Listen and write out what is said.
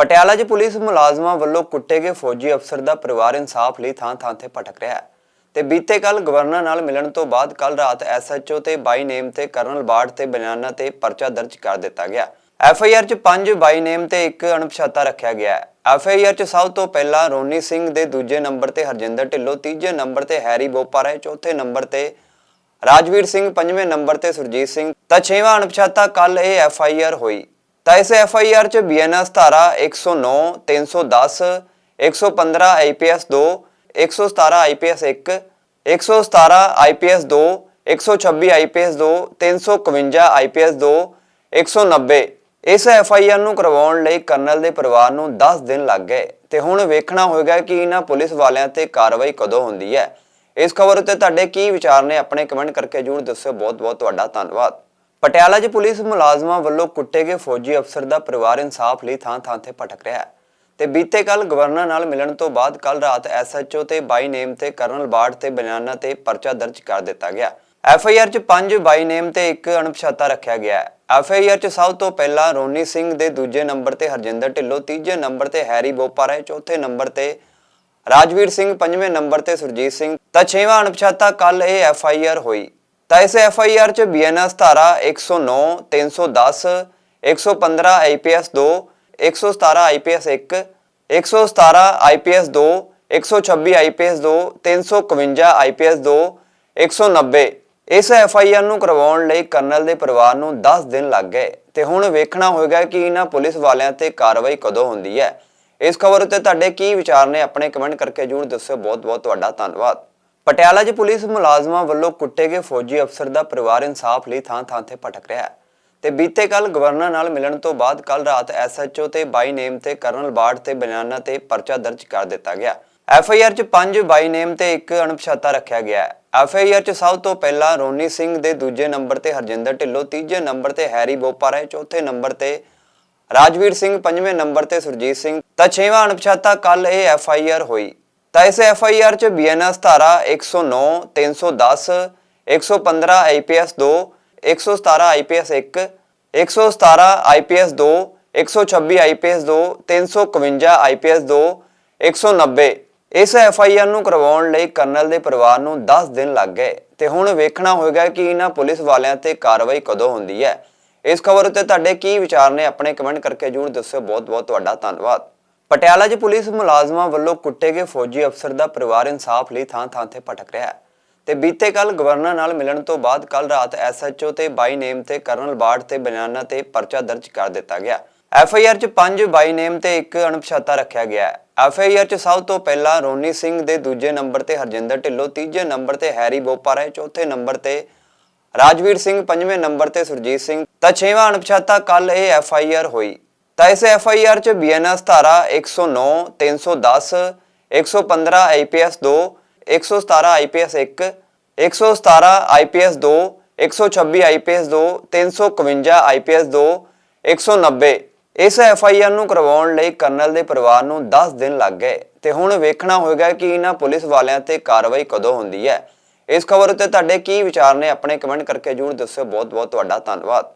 ਪਟਿਆਲਾ 'ਚ ਪੁਲਿਸ ਮੁਲਾਜ਼ਮਾਂ ਵੱਲੋਂ ਕੁੱਟੇ ਗਏ ਫੌਜੀ ਅਫਸਰ ਦਾ ਪਰਿਵਾਰ ਇਨਸਾਫ ਲਈ ਥਾਂ-ਥਾਂ ਤੇ ਭਟਕ ਰਿਹਾ ਹੈ। ਤੇ ਬੀਤੇ ਕੱਲ ਗਵਰਨਰ ਨਾਲ ਮਿਲਣ ਤੋਂ ਬਾਅਦ ਕੱਲ ਰਾਤ ਐਸਐਚਓ ਤੇ ਬਾਈ ਨੇਮ ਤੇ ਕਰਨਲ ਬਾੜ ਤੇ ਬਿਆਨਾਂ ਤੇ ਪਰਚਾ ਦਰਜ ਕਰ ਦਿੱਤਾ ਗਿਆ। ਐਫਆਈਆਰ 'ਚ 5 ਬਾਈ ਨੇਮ ਤੇ ਇੱਕ ਅਣਪਛਾਤਾ ਰੱਖਿਆ ਗਿਆ ਹੈ। ਐਫਆਈਆਰ 'ਚ ਸਭ ਤੋਂ ਪਹਿਲਾਂ ਰੋਨੀ ਸਿੰਘ ਦੇ ਦੂਜੇ ਨੰਬਰ ਤੇ ਹਰਜਿੰਦਰ ਢਿੱਲੋਂ, ਤੀਜੇ ਨੰਬਰ ਤੇ ਹੈਰੀ ਬੋਪਾਰਾ ਚੌਥੇ ਨੰਬਰ ਤੇ ਰਾਜਵੀਰ ਸਿੰਘ, ਪੰਜਵੇਂ ਨੰਬਰ ਤੇ ਸੁਰਜੀਤ ਸਿੰਘ। ਤਾਂ ਛੇਵਾਂ ਅਣਪਛਾਤਾ ਕੱਲ ਇਹ ਐਫ ਆਈ ਆਰ ਹੋਈ। ਤਾਂ ਇਸ ਐਫ ਆਈ ਆਰ ਚ ਬੀਐਨਐਸ ਧਾਰਾ 109 310 115 IPS 2 117 IPS 1 117 IPS 2 126 IPS 2 351 IPS 2 190 ਇਸ ਐਫ ਆਈ ਆਰ ਨੂੰ ਕਰਵਾਉਣ ਲਈ ਕਰਨਲ ਦੇ ਪਰਿਵਾਰ ਨੂੰ 10 ਦਿਨ ਲੱਗ ਗਏ ਤੇ ਹੁਣ ਵੇਖਣਾ ਹੋਵੇਗਾ ਕਿ ਇਹਨਾਂ ਪੁਲਿਸ ਵਾਲਿਆਂ ਤੇ ਕਾਰਵਾਈ ਕਦੋਂ ਹੁੰਦੀ ਹੈ। ਇਸ ਖਬਰ ਉੱਤੇ ਤੁਹਾਡੇ ਕੀ ਵਿਚਾਰ ਨੇ, ਆਪਣੇ ਕਮੈਂਟ ਕਰਕੇ ਜਰੂਰ ਦੱਸਿਓ। ਬਹੁਤ ਬਹੁਤ ਤੁਹਾਡਾ ਧੰਨਵਾਦ। ਪਟਿਆਲਾ 'ਚ ਪੁਲਿਸ ਮੁਲਾਜ਼ਮਾਂ ਵੱਲੋਂ ਕੁੱਟੇ ਗਏ ਫੌਜੀ ਅਫਸਰ ਦਾ ਪਰਿਵਾਰ ਇਨਸਾਫ ਲਈ ਥਾਂ-ਥਾਂ ਤੇ ਭਟਕ ਰਿਹਾ ਹੈ। ਤੇ ਬੀਤੇ ਕੱਲ ਗਵਰਨਰ ਨਾਲ ਮਿਲਣ ਤੋਂ ਬਾਅਦ ਕੱਲ ਰਾਤ ਐਸਐਚਓ ਤੇ ਬਾਈ ਨੇਮ ਤੇ ਕਰਨਲ ਬਾੜ ਤੇ ਬਿਆਨਾਂ ਤੇ ਪਰਚਾ ਦਰਜ ਕਰ ਦਿੱਤਾ ਗਿਆ। ਐਫਆਈਆਰ 'ਚ 5 ਬਾਈ ਨੇਮ ਤੇ ਇੱਕ ਅਣਪਛਾਤਾ ਰੱਖਿਆ ਗਿਆ ਹੈ। ਐਫਆਈਆਰ 'ਚ ਸਭ ਤੋਂ ਪਹਿਲਾਂ ਰੋਨੀ ਸਿੰਘ ਦੇ ਦੂਜੇ ਨੰਬਰ ਤੇ ਹਰਜਿੰਦਰ ਢਿੱਲੋਂ, ਤੀਜੇ ਨੰਬਰ ਤੇ ਹੈਰੀ ਬੋਪਾਰਾ ਚੌਥੇ ਨੰਬਰ ਤੇ ਰਾਜਵੀਰ ਸਿੰਘ, ਪੰਜਵੇਂ ਨੰਬਰ ਤੇ ਸੁਰਜੀਤ ਸਿੰਘ, ਤਾਂ ਛੇਵਾਂ ਅਣਪਛਾਤਾ ਕੱਲ ਇਹ ਐਫ ਆਈ ਆਰ ਹੋਈ। ਤਾਂ ਇਸ ਐਫ ਆਈ ਆਰ ਚ ਬੀਐਨਐਸ ਧਾਰਾ 109 310 115 IPS 2 117 IPS 1 117 IPS 2 126 IPS 2 351 IPS 2 190 ਇਸ ਐਫ ਆਈ ਆਰ ਨੂੰ ਕਰਵਾਉਣ ਲਈ ਕਰਨਲ ਦੇ ਪਰਿਵਾਰ ਨੂੰ 10 ਦਿਨ ਲੱਗ ਗਏ ਤੇ ਹੁਣ ਵੇਖਣਾ ਹੋਵੇਗਾ ਕਿ ਇਹਨਾਂ ਪੁਲਿਸ ਵਾਲਿਆਂ ਤੇ ਕਾਰਵਾਈ ਕਦੋਂ ਹੁੰਦੀ ਹੈ। ਇਸ ਖਬਰ ਉੱਤੇ ਤੁਹਾਡੇ ਕੀ ਵਿਚਾਰ ਨੇ, ਆਪਣੇ ਕਮੈਂਟ ਕਰਕੇ ਜਰੂਰ ਦੱਸਿਓ। ਬਹੁਤ ਬਹੁਤ ਤੁਹਾਡਾ ਧੰਨਵਾਦ। ਪਟਿਆਲਾ 'ਚ ਪੁਲਿਸ ਮੁਲਾਜ਼ਮਾਂ ਵੱਲੋਂ ਕੁੱਟੇ ਗਏ ਫੌਜੀ ਅਫਸਰ ਦਾ ਪਰਿਵਾਰ ਇਨਸਾਫ ਲਈ ਥਾਂ-ਥਾਂ ਤੇ ਭਟਕ ਰਿਹਾ ਹੈ। ਤੇ ਬੀਤੇ ਕੱਲ ਗਵਰਨਰ ਨਾਲ ਮਿਲਣ ਤੋਂ ਬਾਅਦ ਕੱਲ ਰਾਤ ਐਸਐਚਓ ਤੇ ਬਾਈ ਨੇਮ ਤੇ ਕਰਨਲ ਬਾੜ ਤੇ ਬਿਆਨਾਂ ਤੇ ਪਰਚਾ ਦਰਜ ਕਰ ਦਿੱਤਾ ਗਿਆ। ਐਫਆਈਆਰ 'ਚ 5 ਬਾਈ ਨੇਮ ਤੇ ਇੱਕ ਅਣਪਛਾਤਾ ਰੱਖਿਆ ਗਿਆ ਹੈ। ਐਫਆਈਆਰ 'ਚ ਸਭ ਤੋਂ ਪਹਿਲਾਂ ਰੋਨੀ ਸਿੰਘ ਦੇ ਦੂਜੇ ਨੰਬਰ ਤੇ ਹਰਜਿੰਦਰ ਢਿੱਲੋਂ, ਤੀਜੇ ਨੰਬਰ ਤੇ ਹੈਰੀ ਬੋਪਾਰਾ ਚੌਥੇ ਨੰਬਰ ਤੇ ਰਾਜਵੀਰ ਸਿੰਘ, ਪੰਜਵੇਂ ਨੰਬਰ ਤੇ ਸੁਰਜੀਤ ਸਿੰਘ। ਤਾਂ ਛੇਵਾਂ ਅਣਪਛਾਤਾ ਕੱਲ ਇਹ ਐਫ ਆਈ ਆਰ ਹੋਈ। ਤਾਂ ਇਸ ਐਫ ਆਈ ਆਰ ਚ ਬੀਐਨਐਸ ਧਾਰਾ 109 310 115 IPS 2 117 IPS 1 117 IPS 2 126 IPS 2 351 IPS 2 190 ਇਸ ਐਫ ਆਈ ਆਰ ਨੂੰ ਕਰਵਾਉਣ ਲਈ ਕਰਨਲ ਦੇ ਪਰਿਵਾਰ ਨੂੰ 10 ਦਿਨ ਲੱਗ ਗਏ ਤੇ ਹੁਣ ਵੇਖਣਾ ਹੋਵੇਗਾ ਕਿ ਇਹਨਾਂ ਪੁਲਿਸ ਵਾਲਿਆਂ ਤੇ ਕਾਰਵਾਈ ਕਦੋਂ ਹੁੰਦੀ ਹੈ। ਇਸ ਖਬਰ ਉੱਤੇ ਤੁਹਾਡੇ ਕੀ ਵਿਚਾਰ ਨੇ, ਆਪਣੇ ਕਮੈਂਟ ਕਰਕੇ ਜਰੂਰ ਦੱਸਿਓ। ਬਹੁਤ ਬਹੁਤ ਤੁਹਾਡਾ ਧੰਨਵਾਦ। ਪਟਿਆਲਾ 'ਚ ਪੁਲਿਸ ਮੁਲਾਜ਼ਮਾਂ ਵੱਲੋਂ ਕੁੱਟੇ ਗਏ ਫੌਜੀ ਅਫਸਰ ਦਾ ਪਰਿਵਾਰ ਇਨਸਾਫ ਲਈ ਥਾਂ-ਥਾਂ ਤੇ ਭਟਕ ਰਿਹਾ ਹੈ। ਤੇ ਬੀਤੇ ਕੱਲ ਗਵਰਨਰ ਨਾਲ ਮਿਲਣ ਤੋਂ ਬਾਅਦ ਕੱਲ ਰਾਤ ਐਸਐਚਓ ਤੇ ਬਾਈ ਨੇਮ ਤੇ ਕਰਨਲ ਬਾੜ ਤੇ ਬਿਆਨਾਂ ਤੇ ਪਰਚਾ ਦਰਜ ਕਰ ਦਿੱਤਾ ਗਿਆ। ਐਫਆਈਆਰ 'ਚ 5 ਬਾਈ ਨੇਮ ਤੇ ਇੱਕ ਅਣਪਛਾਤਾ ਰੱਖਿਆ ਗਿਆ ਹੈ। ਐਫਆਈਆਰ 'ਚ ਸਭ ਤੋਂ ਪਹਿਲਾਂ ਰੋਨੀ ਸਿੰਘ ਦੇ ਦੂਜੇ ਨੰਬਰ ਤੇ ਹਰਜਿੰਦਰ ਢਿੱਲੋਂ, ਤੀਜੇ ਨੰਬਰ ਤੇ ਹੈਰੀ ਬੋਪਾਰਾ ਚੌਥੇ ਨੰਬਰ ਤੇ ਰਾਜਵੀਰ ਸਿੰਘ, ਪੰਜਵੇਂ ਨੰਬਰ ਤੇ ਸੁਰਜੀਤ ਸਿੰਘ। ਤਾਂ ਛੇਵਾਂ ਅਣਪਛਾਤਾ ਕੱਲ ਇਹ ਐਫ ਆਈ ਆਰ ਹੋਈ। ਤਾਂ ਇਸ ਐਫ ਆਈ ਆਰ ਚ ਬੀਐਨਐਸ ਧਾਰਾ 109 310 115 IPS 2 117 IPS 1 117 IPS 2 126 IPS 2 351 IPS 2 190 ਇਸ ਐਫ ਆਈ ਆਰ ਨੂੰ ਕਰਵਾਉਣ ਲਈ ਕਰਨਲ ਦੇ ਪਰਿਵਾਰ ਨੂੰ 10 ਦਿਨ ਲੱਗ ਗਏ ਤੇ ਹੁਣ ਵੇਖਣਾ ਹੋਵੇਗਾ ਕਿ ਇਹਨਾਂ ਪੁਲਿਸ ਵਾਲਿਆਂ ਤੇ ਕਾਰਵਾਈ ਕਦੋਂ ਹੁੰਦੀ ਹੈ। ਇਸ ਖਬਰ ਉੱਤੇ ਤੁਹਾਡੇ ਕੀ ਵਿਚਾਰ ਨੇ, ਆਪਣੇ ਕਮੈਂਟ ਕਰਕੇ ਜਰੂਰ ਦੱਸਿਓ। ਬਹੁਤ ਬਹੁਤ ਤੁਹਾਡਾ ਧੰਨਵਾਦ।